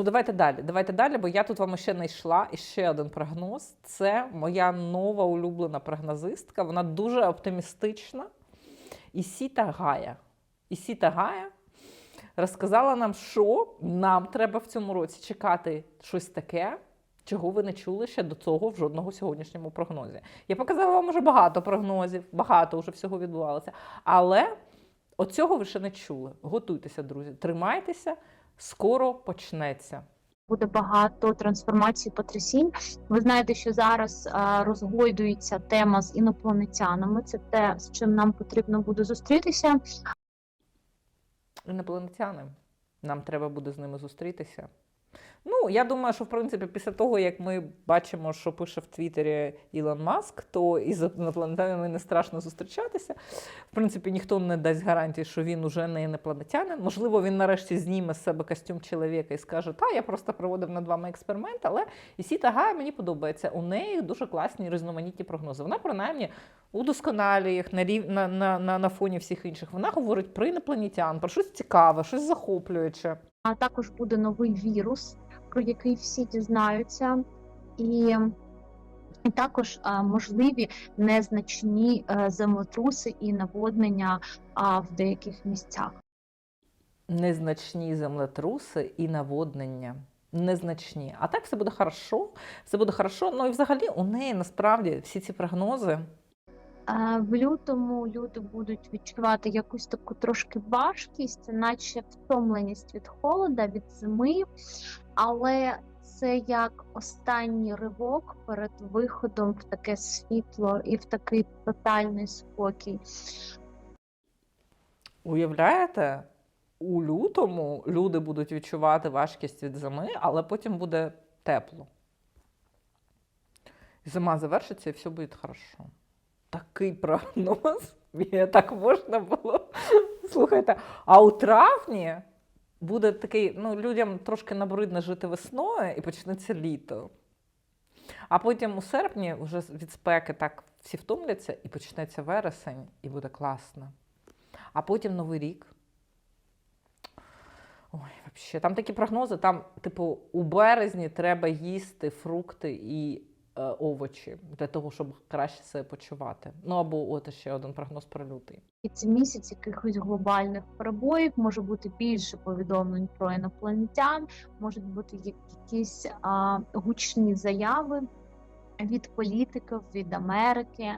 Ну, давайте далі. Давайте далі, бо я тут вам ще не йшла. І ще один прогноз. Це моя нова улюблена прогнозистка. Вона дуже оптимістична. Ісіта Гая. Ісіта Гая розказала нам, що нам треба в цьому році чекати щось таке, чого ви не чули ще до цього в жодному сьогоднішньому прогнозі. Я показала вам уже багато прогнозів, багато вже всього відбувалося. Але оцього ви ще не чули. Готуйтеся, друзі, тримайтеся, скоро почнеться. буде багато трансформацій потрясінь. Ви знаєте, що зараз а, розгойдується тема з інопланетянами. Це те, з чим нам потрібно буде зустрітися. Інопланетяни. Нам треба буде з ними зустрітися. Ну, я думаю, що в принципі, після того, як ми бачимо, що пише в Твіттері Ілон Маск, то із інопланетянами не страшно зустрічатися. В принципі, ніхто не дасть гарантії, що він уже не інопланетянин. Можливо, він нарешті зніме з себе костюм чоловіка і скаже, та я просто проводив над вами експеримент, але Ісіта Гая мені подобається. У неї дуже класні різноманітні прогнози. Вона принаймні удосконалює їх на, рів... на, на, на, на фоні всіх інших. Вона говорить про інопланетян, про щось цікаве, щось захоплююче. А також буде новий вірус, про який всі дізнаються, і, і також а, можливі незначні е, землетруси і наводнення а, в деяких місцях. Незначні землетруси і наводнення. Незначні. А так все буде хорошо. Все буде хорошо. Ну і взагалі у неї насправді всі ці прогнози. В лютому люди будуть відчувати якусь таку трошки важкість, наче втомленість від холода, від зими, але це як останній ривок перед виходом в таке світло і в такий тотальний спокій. Уявляєте, у лютому люди будуть відчувати важкість від зими, але потім буде тепло. Зима завершиться і все буде хорошо. Такий прогноз. Так можна було. Слухайте, а у травні буде такий, ну, людям трошки набридно жити весною і почнеться літо. А потім у серпні вже від спеки так всі втомляться і почнеться вересень, і буде класно. А потім Новий рік. Ой, взагалі, там такі прогнози, там, типу, у березні треба їсти фрукти і овочі для того, щоб краще себе почувати. Ну або от ще один прогноз про лютий. І це місяць якихось глобальних перебоїв, може бути більше повідомлень про інопланетян, можуть бути якісь а, гучні заяви від політиків, від Америки.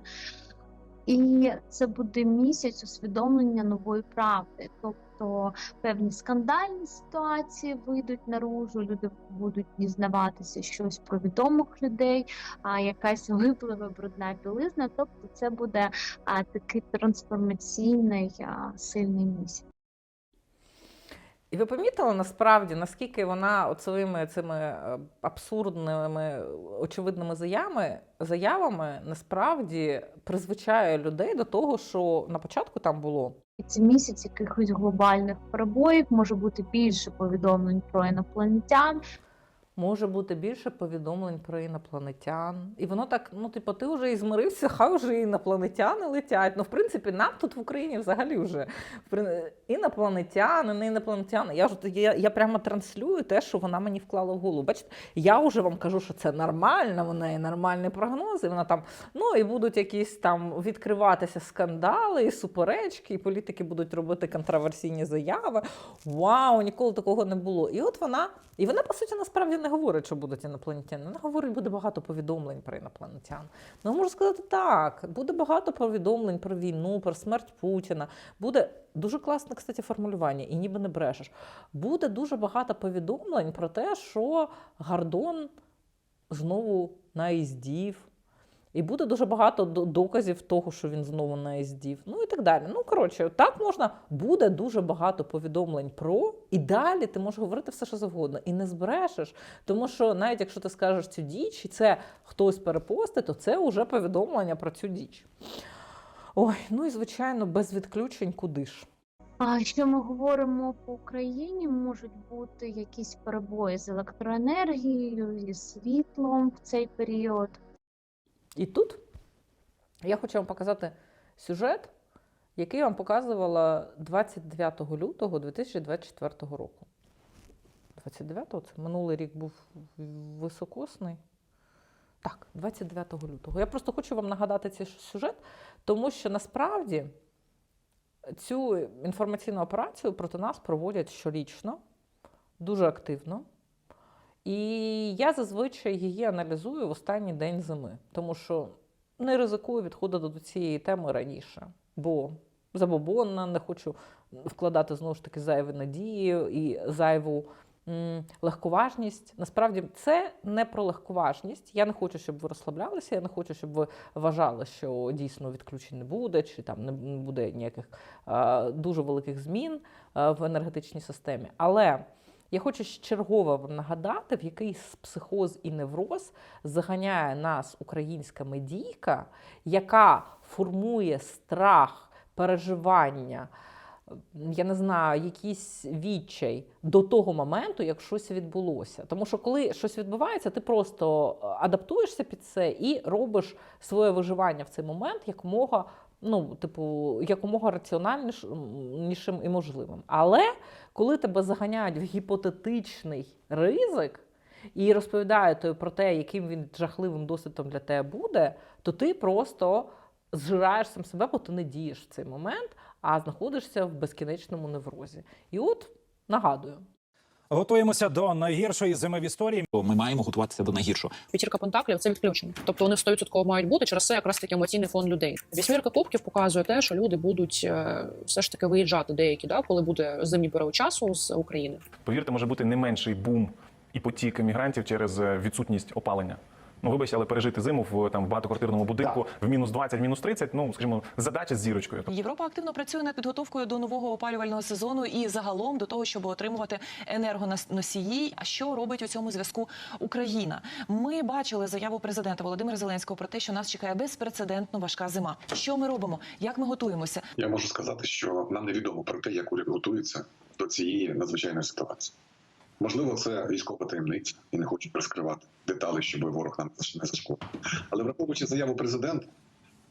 І це буде місяць усвідомлення нової правди. Тобто певні скандальні ситуації вийдуть наружу, люди будуть дізнаватися щось про відомих людей, а якась випливе брудна білизна. Тобто, це буде а, такий трансформаційний а, сильний місяць. І ви помітили насправді, наскільки вона от своїми цими е, абсурдними, очевидними заявами, заявами насправді призвичає людей до того, що на початку там було. І це місяць якихось глобальних перебоїв, може бути більше повідомлень про інопланетян, Може бути більше повідомлень про інопланетян. І воно так, ну, типу, ти вже і змирився, хай вже інопланетяни летять. Ну, в принципі, нам тут в Україні взагалі вже інопланетяни, не інопланетяни. Я ж я, я прямо транслюю те, що вона мені вклала в голову. Бачите, я вже вам кажу, що це нормально, в неї нормальні прогнози. Вона там, ну і будуть якісь там відкриватися скандали, і суперечки, і політики будуть робити контроверсійні заяви. Вау, ніколи такого не було. І от вона, і вона, по суті, насправді не говорить, що будуть інопланетяни. Вона говорить, буде багато повідомлень про інопланетян. Ну, можу сказати так, буде багато повідомлень про війну, про смерть Путіна. Буде дуже класне, кстати, формулювання, і ніби не брешеш. Буде дуже багато повідомлень про те, що Гордон знову наїздів. І буде дуже багато доказів того, що він знову наїздів. Ну і так далі. Ну, коротше, так можна, буде дуже багато повідомлень про, і далі ти можеш говорити все, що завгодно, і не збрешеш. Тому що навіть якщо ти скажеш цю діч, і це хтось перепостить, то це вже повідомлення про цю діч. Ой, ну і звичайно, без відключень куди ж. А якщо ми говоримо по Україні, можуть бути якісь перебої з електроенергією, зі світлом в цей період. І тут я хочу вам показати сюжет, який я вам показувала 29 лютого 2024 року. 29-го, це минулий рік був високосний. Так, 29 лютого. Я просто хочу вам нагадати цей сюжет, тому що насправді цю інформаційну операцію проти нас проводять щорічно, дуже активно. І я зазвичай її аналізую в останній день зими, тому що не ризикую відходити до цієї теми раніше, бо забобонна, не хочу вкладати знову ж таки зайві надії і зайву легковажність. Насправді це не про легковажність. Я не хочу, щоб ви розслаблялися. Я не хочу, щоб ви вважали, що дійсно відключень не буде, чи там не буде ніяких дуже великих змін в енергетичній системі. Але я хочу чергово вам нагадати, в який психоз і невроз заганяє нас українська медійка, яка формує страх, переживання, я не знаю, якийсь відчай до того моменту, як щось відбулося. Тому що коли щось відбувається, ти просто адаптуєшся під це і робиш своє виживання в цей момент якомога. Ну, типу, якомога раціональнішим і можливим. Але коли тебе заганяють в гіпотетичний ризик і розповідають тобі про те, яким він жахливим досвідом для тебе буде, то ти просто зжираєш сам себе, бо ти не дієш в цей момент, а знаходишся в безкінечному неврозі. І от нагадую. Готуємося до найгіршої зими в історії. Ми маємо готуватися до найгіршого. П'ятірка пентаклів це відключення. Тобто вони 100% мають бути через це якраз таки емоційний фон людей. Вісьмірка кубків показує те, що люди будуть е, все ж таки виїжджати деякі, да, коли буде зимній період часу з України. Повірте, може бути не менший бум і потік емігрантів через е, відсутність опалення. Ну, вибачте, але пережити зиму в там в багатоквартирному будинку в мінус 20, мінус 30, ну скажімо, задача з зірочкою. Європа активно працює над підготовкою до нового опалювального сезону і загалом до того, щоб отримувати енергоносії. А що робить у цьому зв'язку Україна? Ми бачили заяву президента Володимира Зеленського про те, що нас чекає безпрецедентно важка зима. Що ми робимо? Як ми готуємося? Я можу сказати, що нам невідомо про те, як уряд готується до цієї надзвичайної ситуації. Можливо, це військова таємниця і не хочуть розкривати деталі, щоб ворог нам не зашкодив. Але враховуючи заяву президента,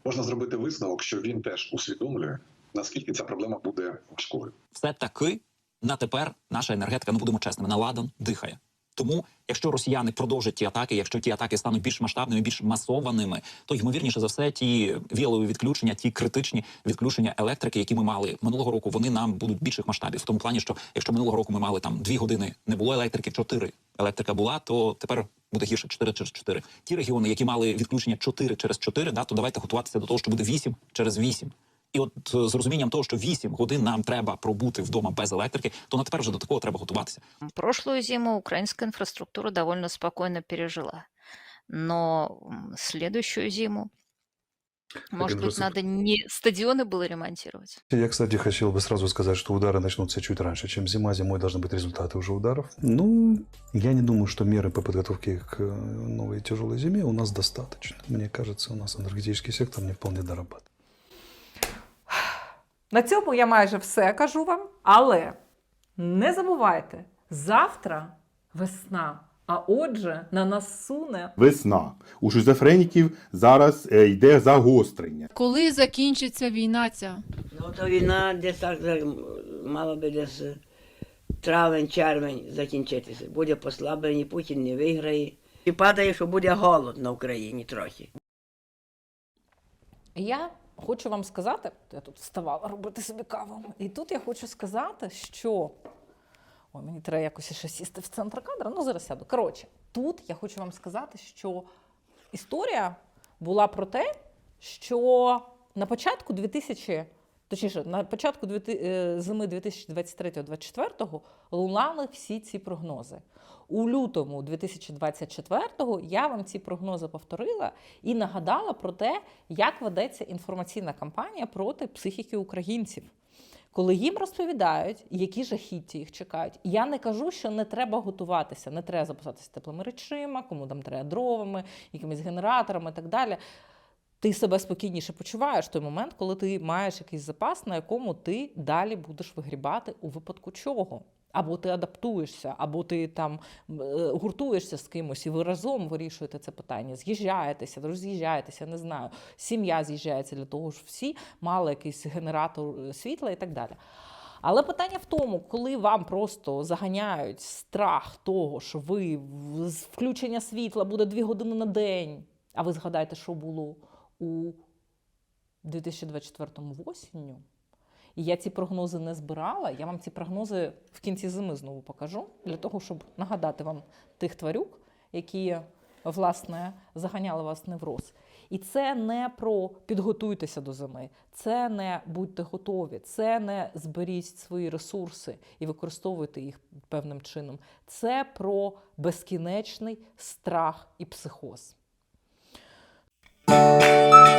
можна зробити висновок, що він теж усвідомлює, наскільки ця проблема буде важкою. Все таки на тепер наша енергетика, ну будемо чесними, на ладан дихає. Тому, якщо росіяни продовжать ті атаки, якщо ті атаки стануть більш масштабними, більш масованими, то ймовірніше за все, ті віялові відключення, ті критичні відключення електрики, які ми мали минулого року, вони нам будуть більших масштабів. В тому плані, що якщо минулого року ми мали там дві години, не було електрики, чотири електрика була, то тепер буде гірше 4 через 4. Ті регіони, які мали відключення 4 через 4, да, то давайте готуватися до того, що буде 8 через 8. І от е, з розумінням того, що 8 годин нам треба пробути вдома без електрики, то на тепер вже до такого треба готуватися. Прошлую зиму украинская инфраструктура довольно спокойно пережила. Но м, следующую зиму, может быть, инфраструк- надо не стадионы было ремонтировать? Я, кстати, хотел бы сразу сказать, что удары начнутся чуть раньше, чем зима. Зимой должны быть результаты уже ударов. Ну, я не думаю, что меры по подготовке к э, новой тяжелой зиме у нас достаточно. Мне кажется, у нас энергетический сектор не вполне дорабатывает. На цьому я майже все кажу вам, але не забувайте, завтра весна. А отже, на нас суне Весна. У шизофреніків зараз е, йде загострення. Коли закінчиться війна ця? Ну, то війна десь так мала би десь е, травень-червень закінчитися. Буде послаблення, Путін не виграє. І падає, що буде голод на Україні трохи. Я хочу вам сказати, я тут вставала робити собі каву, і тут я хочу сказати, що. Ой, мені треба якось ще сісти в центр кадра. Ну, зараз сяду. Коротше, тут я хочу вам сказати, що історія була про те, що на початку 2000, точніше, на початку 2000, е, зими 2023-2024 лунали всі ці прогнози. У лютому 2024-го я вам ці прогнози повторила і нагадала про те, як ведеться інформаційна кампанія проти психіки українців. Коли їм розповідають, які жахіття їх чекають, я не кажу, що не треба готуватися, не треба запасатися теплими речима, кому там треба дровами, якимись генераторами і так далі. Ти себе спокійніше почуваєш той момент, коли ти маєш якийсь запас, на якому ти далі будеш вигрібати у випадку чого. Або ти адаптуєшся, або ти там е, гуртуєшся з кимось, і ви разом вирішуєте це питання, з'їжджаєтеся, роз'їжджаєтеся, не знаю. Сім'я з'їжджається для того, щоб всі мали якийсь генератор е, світла і так далі. Але питання в тому, коли вам просто заганяють страх того, що ви включення світла буде дві години на день, а ви згадаєте, що було у 2024 осінню. І я ці прогнози не збирала. Я вам ці прогнози в кінці зими знову покажу, для того, щоб нагадати вам тих тварюк, які власне заганяли вас невроз. І це не про підготуйтеся до зими, це не будьте готові, це не зберіть свої ресурси і використовуйте їх певним чином. Це про безкінечний страх і психоз. Це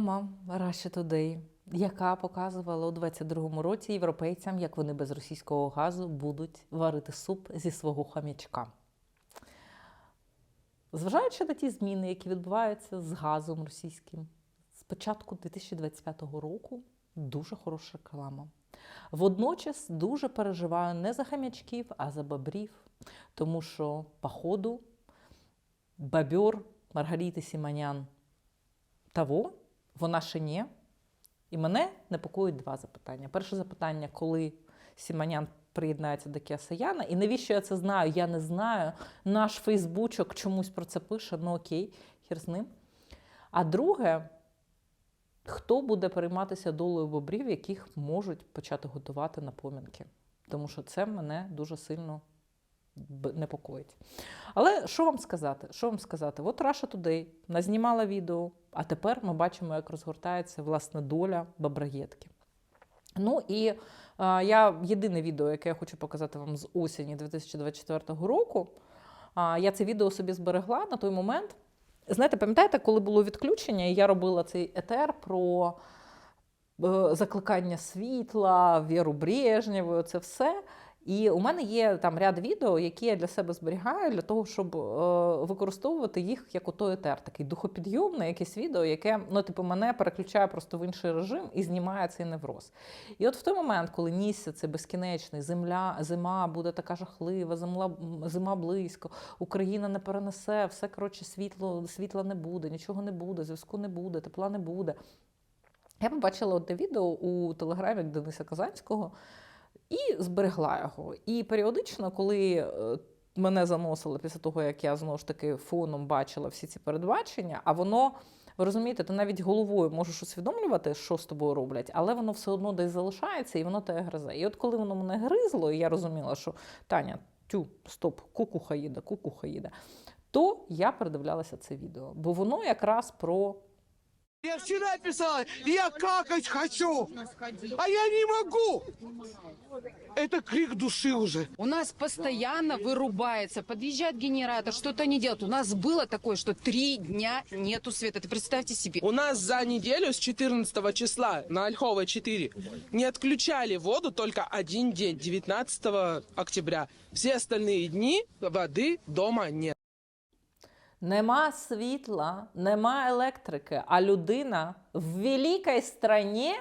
реклама Russia Today, яка показувала у 22-му році європейцям, як вони без російського газу будуть варити суп зі свого хам'ячка. Зважаючи на ті зміни, які відбуваються з газом російським, з початку 2025 року дуже хороша реклама. Водночас дуже переживаю не за хам'ячків, а за бобрів, тому що, походу, бобер Маргарити Сіманян того, вона ще ні. І мене непокоїть два запитання. Перше запитання, коли Сіманян приєднається до Кіасаяна, і навіщо я це знаю? Я не знаю. Наш Фейсбучок чомусь про це пише, ну окей, хір з ним. А друге, хто буде перейматися долею бобрів, яких можуть почати готувати на помінки? Тому що це мене дуже сильно непокоїть. Але що вам сказати? Що вам сказати? От Russia Today назнімала відео, а тепер ми бачимо, як розгортається власне доля бабраєтки. Ну і е, я єдине відео, яке я хочу показати вам з осені 2024 року. А, я це відео собі зберегла на той момент. Знаєте, пам'ятаєте, коли було відключення, і я робила цей етер про е, закликання світла, Віру Брежнєву, це все. І у мене є там ряд відео, які я для себе зберігаю, для того, щоб е, використовувати їх як ото етер, такий духопідйомне якесь відео, яке ну, типу, мене переключає просто в інший режим і знімає цей невроз. І от в той момент, коли нісся це безкінечний, земля, зима буде така жахлива, земла, зима близько, Україна не перенесе, все коротше, світло, світла не буде, нічого не буде, зв'язку не буде, тепла не буде. Я побачила одне відео у телеграмі Дениса Казанського і зберегла його. І періодично, коли е, мене заносило після того, як я знову ж таки фоном бачила всі ці передбачення, а воно. Ви розумієте, ти навіть головою можеш усвідомлювати, що з тобою роблять, але воно все одно десь залишається і воно тебе гризе. І от коли воно мене гризло, і я розуміла, що Таня, тю, стоп, кукуха їде, кукуха їде, то я передивлялася це відео. Бо воно якраз про Я вчера писала, я какать хочу, а я не могу. Это крик души уже. У нас постоянно вырубается, подъезжает генератор, что-то не делают. У нас было такое, что три дня нету света. Это представьте себе. У нас за неделю с 14 числа на Ольховой 4 не отключали воду только один день, 19 октября. Все остальные дни воды дома нет. Нема світла, нема електрики, а людина в великій стране,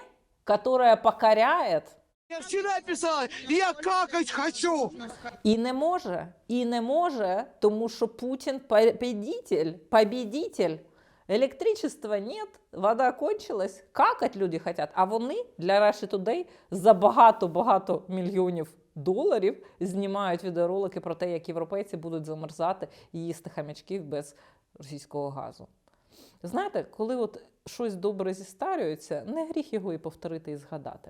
которая покоряет, Я вчера писала, я какать хочу. і не може, і не може, тому що Путін победитель, победитель. Електричества нет, вода кончилась, какать люди хотять, а вони для Russia Today за багато-багато мільйонів доларів знімають відеоролики про те, як європейці будуть замерзати і їсти хам'ячків без російського газу. Знаєте, коли от щось добре зістарюється, не гріх його і повторити і згадати.